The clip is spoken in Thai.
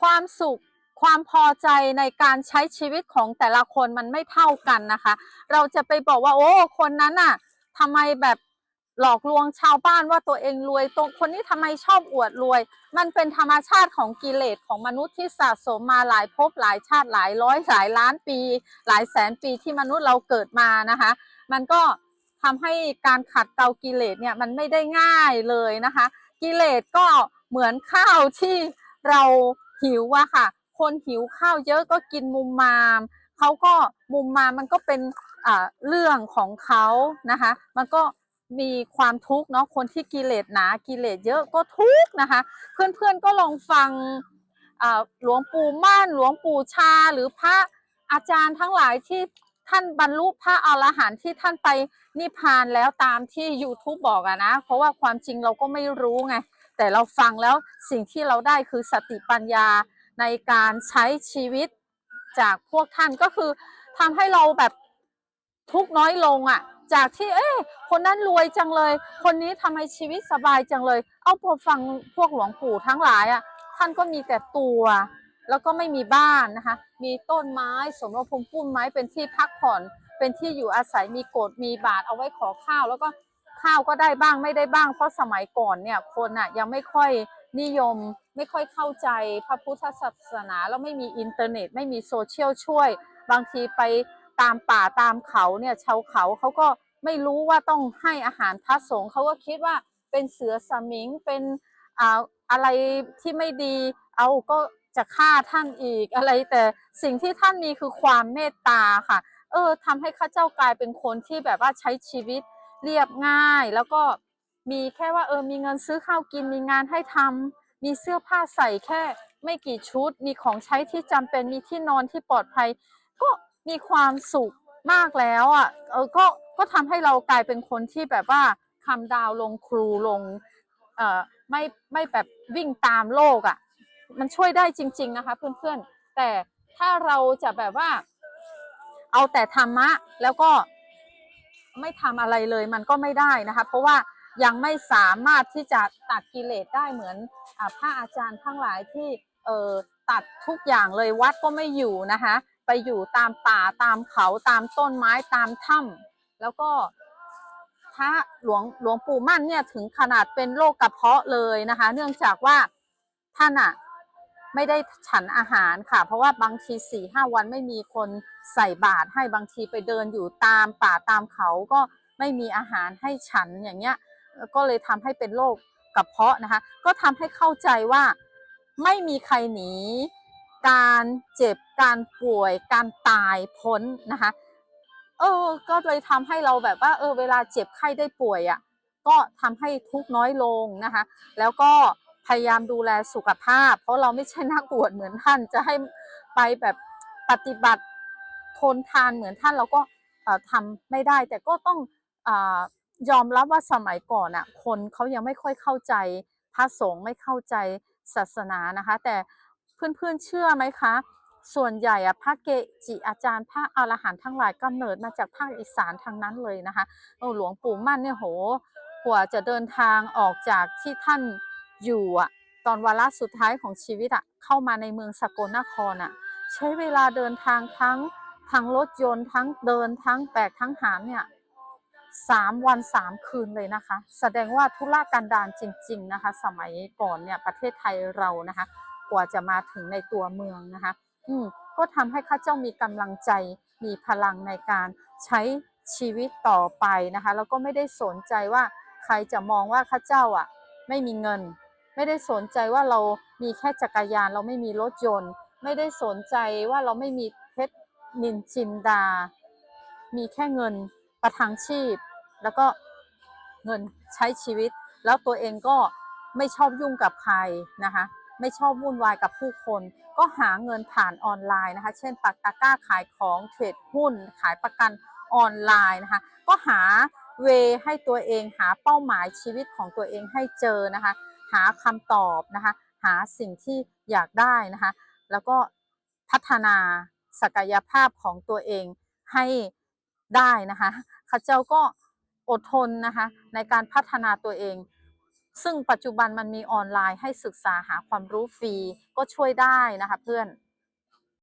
ความสุขความพอใจในการใช้ชีวิตของแต่ละคนมันไม่เท่ากันนะคะ เราจะไปบอกว่า โอ้คนนั้นน่ะทำไมแบบหลอกลวงชาวบ้านว่าตัวเองรวยตรงคนนี้ทำไมชอบอวดรวย มันเป็นธรรมชาติของกิเลสของมนุษย์ที่สะสมมาหลายภพหลายชาติหลายร้อยหลายล้านปี หลายแสนปีที่มนุษย์เราเกิดมานะคะ มันก็ทำให้การขัดเกลากิเลสเนี่ยมันไม่ได้ง่ายเลยนะคะ กิเลสก็เหมือนข้าวที่เรา หิวอะค่ะ คนหิวข้าวเยอะก็กินมุมมามเขาก็มุมมามมันก็เป็นเรื่องของเขานะคะ มันก็มีความทุกข์เนาะคนที่กิเลสหนากิเลสเยอะก็ทุกข์นะคะ เพื่อนๆก็ลองฟังหลวงปู่ม่านหลวงปู่ชาหรือพระอาจารย์ทั้งหลายที่ท่านบรรลุพระอรหันต์ที่ท่านไปนิพพานแล้วตามที่ YouTube บอกอะนะ เพราะว่าความจริงเราก็ไม่รู้ไง แต่เราฟังแล้วสิ่งที่เราได้คือสติปัญญาในการใช้ชีวิตจากพวกท่านก็คือทำให้เราแบบทุกน้อยลงอะ่ะ จากที่เอ๊ะคนนั้นรวยจังเลย คนนี้ทำไมชีวิตสบายจังเลย เอาพอฟังพวกหลวงปู่ทั้งหลายอะ่ะท่านก็มีแต่ตัว แล้วก็ไม่มีบ้านนะคะ มีต้นไม้สมรภูมิพุ่มไม้เป็นที่พักผ่อน เป็นที่อยู่อาศัยมีโกดมีบาทเอาไว้ขอข้าว แล้วก็ ข้าวก็ได้บ้างไม่ได้บ้าง เพราะสมัยก่อนเนี่ยคนอะยังไม่ค่อยนิยมไม่ค่อยเข้าใจพระพุทธศาสนาแล้วไม่มีอินเทอร์เน็ต ไม่มีโซเชียลช่วย บางทีไปตามป่าตามเขาเนี่ยชาวเขาเขาก็ไม่รู้ว่าต้องให้อาหารพระสงฆ์เขาก็คิดว่าเป็นเสือสมิงเป็นอ่าอะไรที่ไม่ดี เอาก็จะฆ่าท่านอีกอะไรแต่สิ่งที่ท่านมีคือความเมตตาค่ะ เออทำให้ข้าเจ้ากลายเป็นคนที่แบบว่าใช้ชีวิต เรียบง่าย แล้วก็มีแค่ว่าเออมีเงินซื้อข้าวกินมีงานให้ทำมีเสื้อผ้าใส่แค่ไม่กี่ชุด มีของใช้ที่จำเป็นมีที่นอนที่ปลอดภัย ก็มีความสุขมากแล้วอะเออก็ก็ทำให้เรากลายเป็นคนที่แบบว่าคำดาวลงครูลงเอ่อไม่ไม่แบบวิ่งตามโลกอะมันช่วยได้จริง ๆนะคะ เพื่อนๆ แต่ถ้าเราจะแบบว่า เอาแต่ธรรมะแล้วก็ ไม่ทำอะไรเลยมันก็ไม่ได้นะคะ เพราะว่ายังไม่สามารถที่จะตัดกิเลสได้เหมือนอพระอาจารย์ทั้งหลายที่เออตัดทุกอย่างเลยวัดก็ไม่อยู่นะคะ ไปอยู่ตามป่าตามเขาตามต้นไม้ตามถ้ำแล้วก็พระหลวงหลวงปู่มั่นเนี่ยถึงขนาดเป็นโรคกระเพาะเลยนะคะ เนื่องจากว่าท่านอะ ไม่ได้ฉันอาหารค่ะ เพราะว่าบางทีสี่ห้าวันไม่มีคนใส่บาตรให้บางทีไปเดินอยู่ตามป่าตามเขาก็ไม่มีอาหารให้ฉันอย่างเงี้ยก็เลยทำให้เป็นโรคกระเพาะนะคะ ก็ทำให้เข้าใจว่าไม่มีใครหนี การเจ็บการป่วย การตายพ้นนะคะเออก็เลยทำให้เราแบบว่าเออเวลาเจ็บไข้ได้ป่วยอะ่ะก็ทำให้ทุกน้อยลงนะคะ แล้วก็ พยายามดูแลสุขภาพ เพราะเราไม่ใช่นักบวชเหมือนท่านจะให้ไปแบบปฏิบัติทนทานเหมือนท่านเราก็เอ่อทำไม่ได้ แต่ก็ต้องอยอมรับว่าสมัยก่อนอะคนเขายังไม่ค่อยเข้าใจพระสงฆ์ไม่เข้าใจศาสนานะคะ แต่เพื่อนๆเชื่อไหมคะ ส่วนใหญ่อะพระเกจิอาจารย์พระอรหันต์ทั้งหลายกำเนิดมาจากภาคอีสานทางนั้นเลยนะคะหลวงปู่มั่นเนี่ยโหกว่าจะเดินทางออกจากที่ท่าน อยู่อะตอนวาระสุดท้ายของชีวิตอะเข้ามาในเมืองสกลนครอะใช้เวลาเดินทางทั้งทางรถยนต์ทั้งเดินทั้งแบกทั้งหามเนี่ยสามวันสามคืนเลยนะคะ แสดงว่าทุรกันดารจริง ๆนะคะ สมัยก่อนเนี่ยประเทศไทยเรานะคะ กว่าจะมาถึงในตัวเมืองนะคะ อืมก็ทำให้ข้าเจ้ามีกำลังใจมีพลังในการใช้ชีวิตต่อไปนะคะ แล้วก็ไม่ได้สนใจว่าใครจะมองว่าข้าเจ้าอะ ไม่มีเงิน ไม่ได้สนใจว่าเรามีแค่จักรยานเราไม่มีรถยนต์ ไม่ได้สนใจว่าเราไม่มีเพชรนินจินดา มีแค่เงินประทังชีพ แล้วก็เงินใช้ชีวิต แล้วตัวเองก็ไม่ชอบยุ่งกับใครนะคะไม่ชอบวุ่นวายกับผู้คน ก็หาเงินผ่านออนไลน์นะคะ เช่นปักตะก้าขายของเทรดหุ้น ขายประกันออนไลน์นะคะ ก็หาเวให้ตัวเองหาเป้าหมายชีวิตของตัวเองให้เจอนะคะ หาคำตอบนะคะหาสิ่งที่อยากได้นะคะแล้วก็พัฒนาศักยภาพของตัวเองให้ได้นะคะข้าเจ้าก็อดทนนะคะในการพัฒนาตัวเอง ซึ่งปัจจุบันมันมีออนไลน์ให้ศึกษาหาความรู้ฟรีก็ช่วยได้นะคะเพื่อน